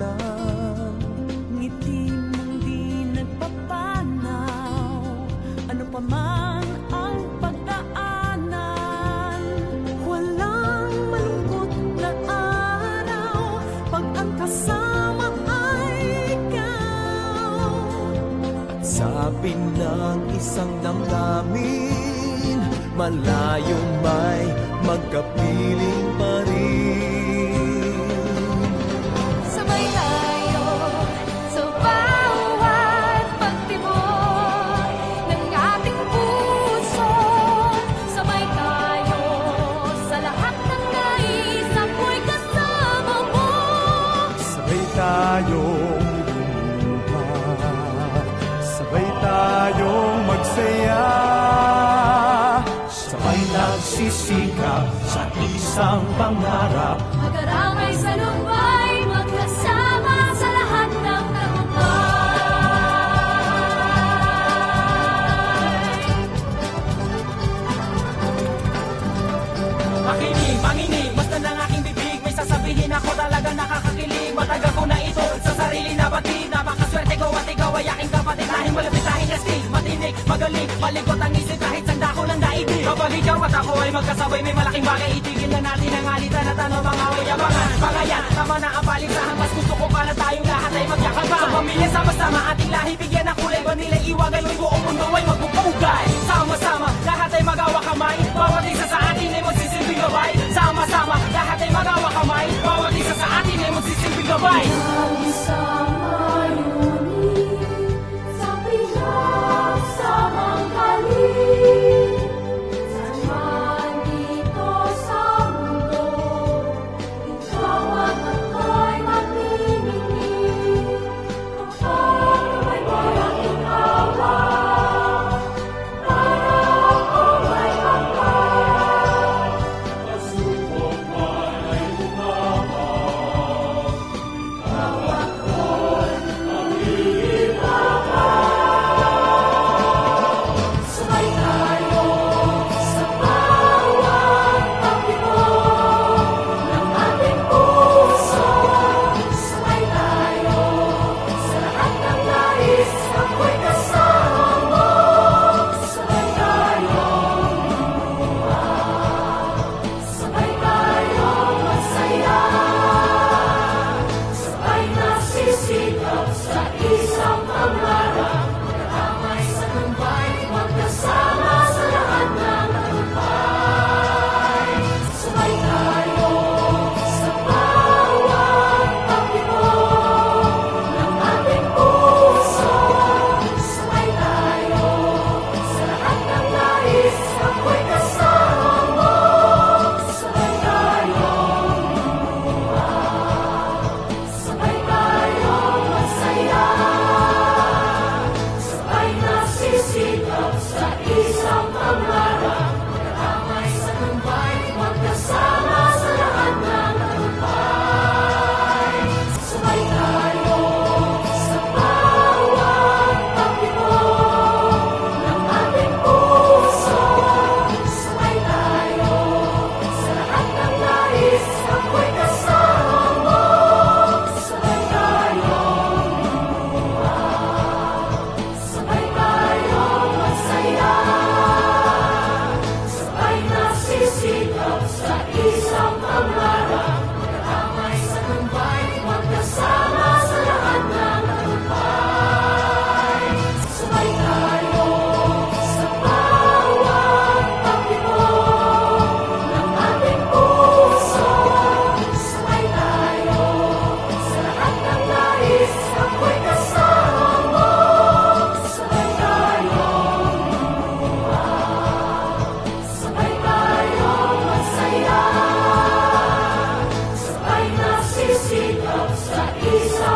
lang Ngiti mong di nagpapanaw. Ano pa man ang pagdaanan. Walang malungkot na araw. Pag ang kasama ay ikaw. Sabi ng isang damdamin Malayong may magkapiling nagsisikap sa isang pangarap. Magkaramay sa lubay, magkasama sa lahat ng tagumpay. Makinig, manginig, basta ng aking bibig. May sasabihin ako talaga nakakakilig. Matagal ko na ito sa sarili na batid Napakaswerte ko at ikaw ay aking kapatid. Dahil at ako ay magkasabay May malaking bagay, itigil na natin ang alitan At ano mga away abangan Mga yan, tama na ang paligsahan Mas gusto ko para tayong lahat ay magyakapan Sa pamilya, sama-sama, ating lahi Bigyan ng kulay, banila, iwagan Yung buong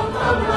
Sabay nasisikap sa isang pangarap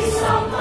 só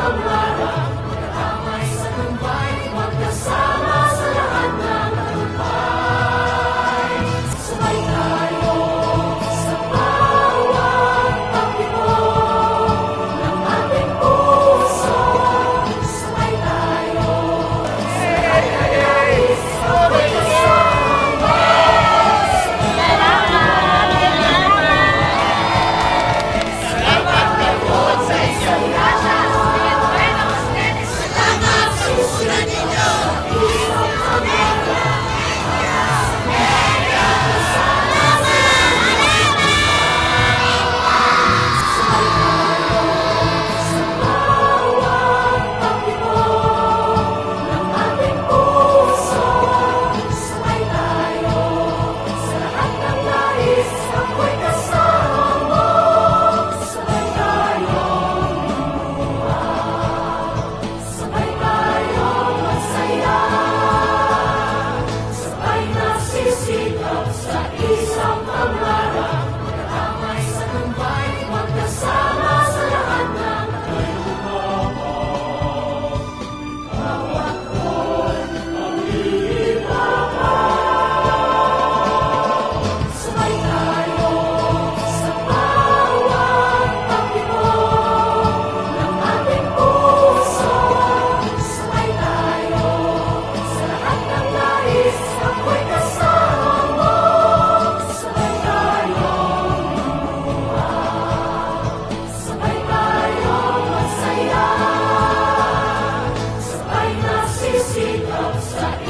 Love,